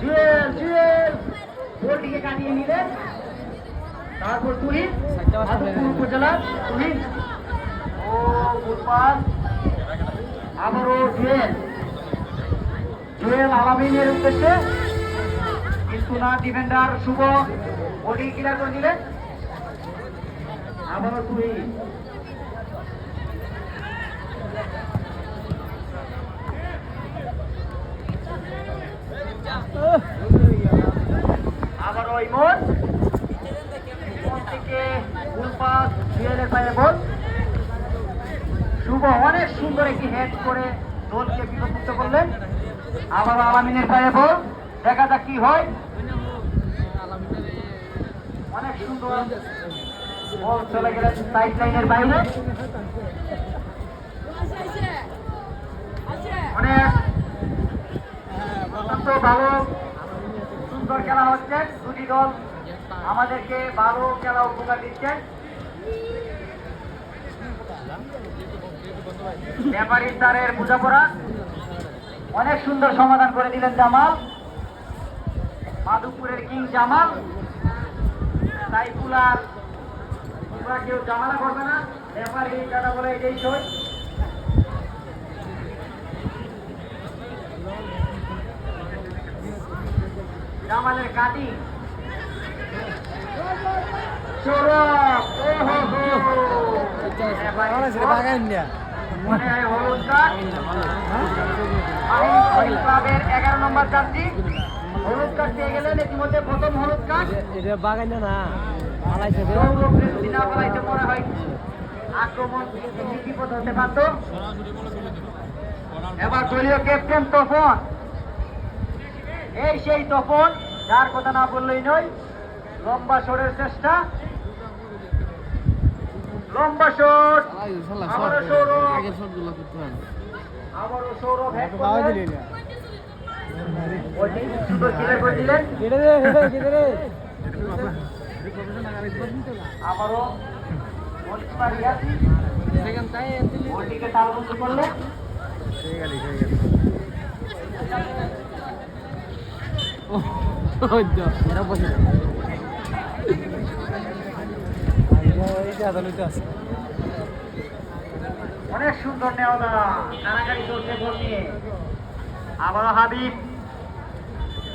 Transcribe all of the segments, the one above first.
জুয়েল জুয়েল বলটিকে কাটিয়ে তারপর তুহিন উপজেলা। তুহিন ও, ফুটপাত। আবারও জুয়েল। জুয়েল আলামিনের উদ্দেশ্যে। কিন্তু না, ডিফেন্ডার শুভ। বডি ক্লিয়ার করে দিলেন আবারও তুহিন পায়ে বল শুভ, অনেক সুন্দর একটি হেড করে দলকে বিপদমুক্ত করলেন। আবারও আলামিনের পায়ে বল। দেখা যাক কি হয়। অনেক সুন্দর চলে গেলেন সাইড লাইনের বাইরে। অনেক ভালো, সুন্দর খেলা হচ্ছে। দুটি দল আমাদেরকে ভালো খেলা উপকার দিচ্ছেন। ব্যাপারী তারের বোঝাপড়া অনেক সুন্দর সমাধান করে দিলেন জামাল। মাধবপুরের কিং জামাল। সাইফুল আর তোমরা কেউ জামালা করবে না। ব্যাপারী দাদা বলে এটাই সই। জামালের কাটি চোরক মনে হয় হলুদ কার্ড মাহিন ক্লাবের এগারো হলুদ কার্ড পেয়ে গেলেন প্রথম হলুদ কার্ড এটা বাগাইনা না এবার দলীয় ক্যাপ্টেন তপন। এই সেই তপন, যার কথা না বললেই নয় লম্বা শোরের চেষ্টা। লম্বা শট। আবারও সৌরভ। আবারও সৌরভ করলেন সুন্দর ক্লিয়ার করে দিলেন কেটে রে কেটে রে আবারও গোলকিপার ইয়াসিন সেকেন্ড টাই বলটিকে তালবন্দি করলেন ওই তো এরা বসে এইটা আদালতে আছে অনেক সুন্দর নেওয়া কারাগারি চলছে বল নিয়ে। আবারও হাবিব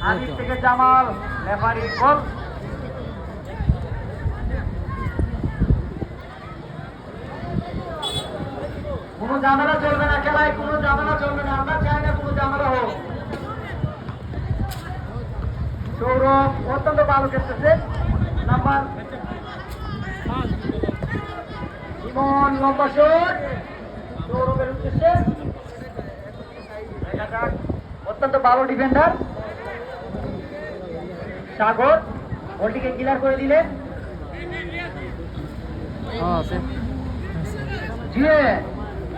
হাবিব থেকে জামাল রেফারি গোল। কোনো ঝামেলা চলবে না খেলায় কোনো ঝামেলা চলবে না। আমরা চাই না কোনো ঝামেলা হোক। সৌরভ অত্যন্ত ভালো খেলতেছে। নাম্বার লম্বা শট সৌরভের উদ্দেশ্যে। অত্যন্ত ভালো ডিফেন্ডার সাগর, বলটিকে ক্লিয়ার করে দিলেন জুয়েল,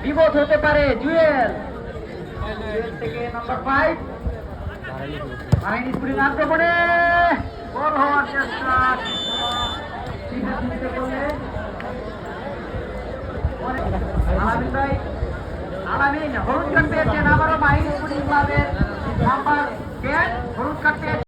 বিপদ হতে পারে, জুয়েল। থেকে নাম্বার ফাইভ স্প্রিং আক্রমণে বল। হওয়ার চেষ্টা। আমিন আমিন হলুদ কার্ড পেয়েছেন আবারও মাহির ইসলামের নাম্বার টেন হলুদ কার্ড